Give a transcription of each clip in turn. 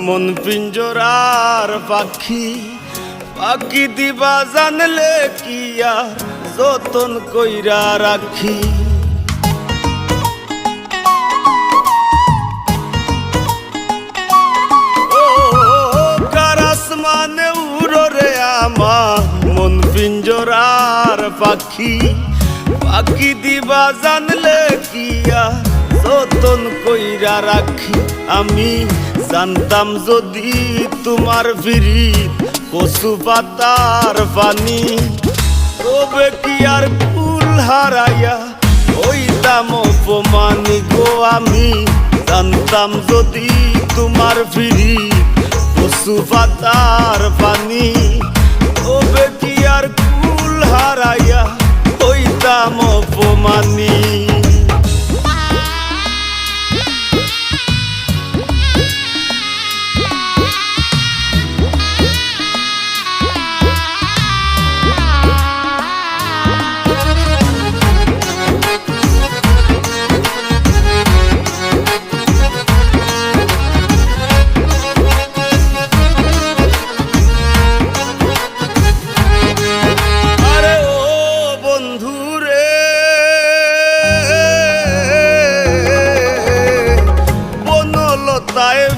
আর পাখি পাখি দিবা জানলে কি আর যতন কইরা রাখি। ও কারাস মানে উড়রে আমার মন পিঞ্জরার পাখি পাখি দিবা জানলে কি আর যতন কইরা রাখি। আমি জানতাম যদি তোমার ফিরি কচু পাতার পানি। তবে কি আর ফুল হারাইয়া হইতাম অপমানি গো আমি? জানতাম যদি তোমার ফিরি কচু পাতার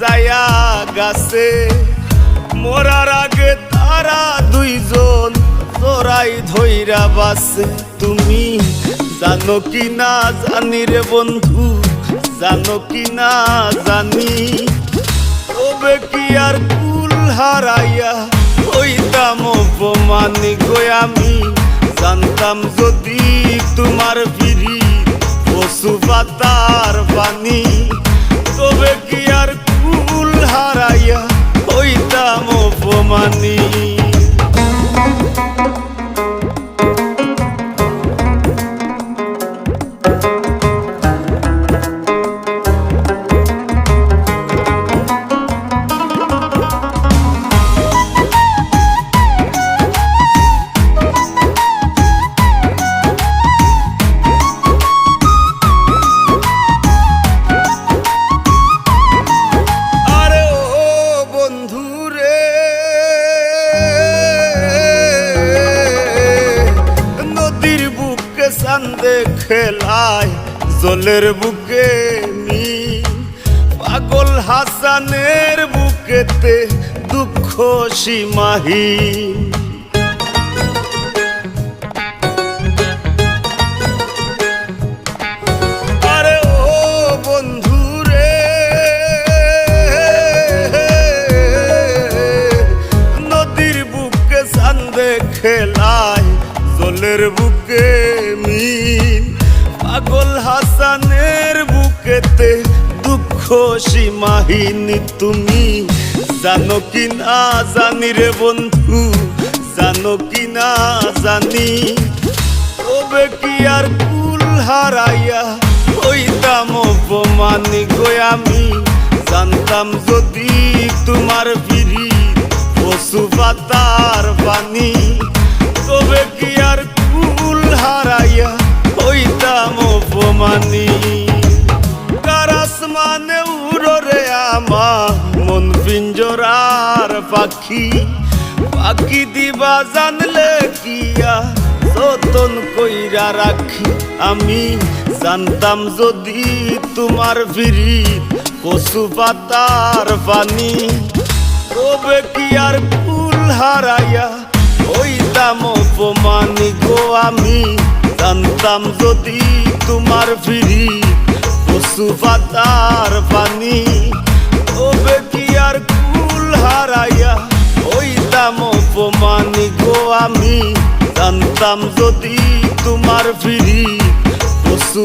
যায়া গাছে। মরার আগে তারা দুইজন তোরাই ধইরা বাসে। তুমি জানো কি না জানি রে বন্ধু, জানো কি না জানি। তবে কি আর কুল হারাইয়া হইতাম অপমানি গো আমি। জানতাম যদি তোমার ফিরি পশু পাতার পানি। তবে কি হারাইয়া হইতাম অপমানি। বুকে সান্দে খেলায় জলের বুকে নি পাগল হাসানের বুকেতে দুঃখ সীমাহীন। জলের বুকে মিন, পাগল হাসানের বুকেতে দুঃখ সীমাহীন তুমি। জানো কি না জানি রে বন্ধু, জানো কি না জানি। তবে কি আর কুল হারাইয়া হইতাম অপমানি গো আমি? জানতাম যদি তোমার ফিরি পশু পাতার পানি। মানে উড়রে আমার মন পিঞ্জরার পাখি। পাখি দিবা জানলে কি আর যতন কইরা রাখি। আমি জানতাম যদি তোমার ফিরি কচু পাতার পানি। তবে কি আর ফুল হারাইয়া হইতাম অপমানি গো আমি? জানতাম যদি তোমার ফিরি কচু পাতার পানি। ওবে কি আর কুল হারাইয়া ওই দাম অপমানি গো আমি। জানতাম যদি তোমার ফিরি পানি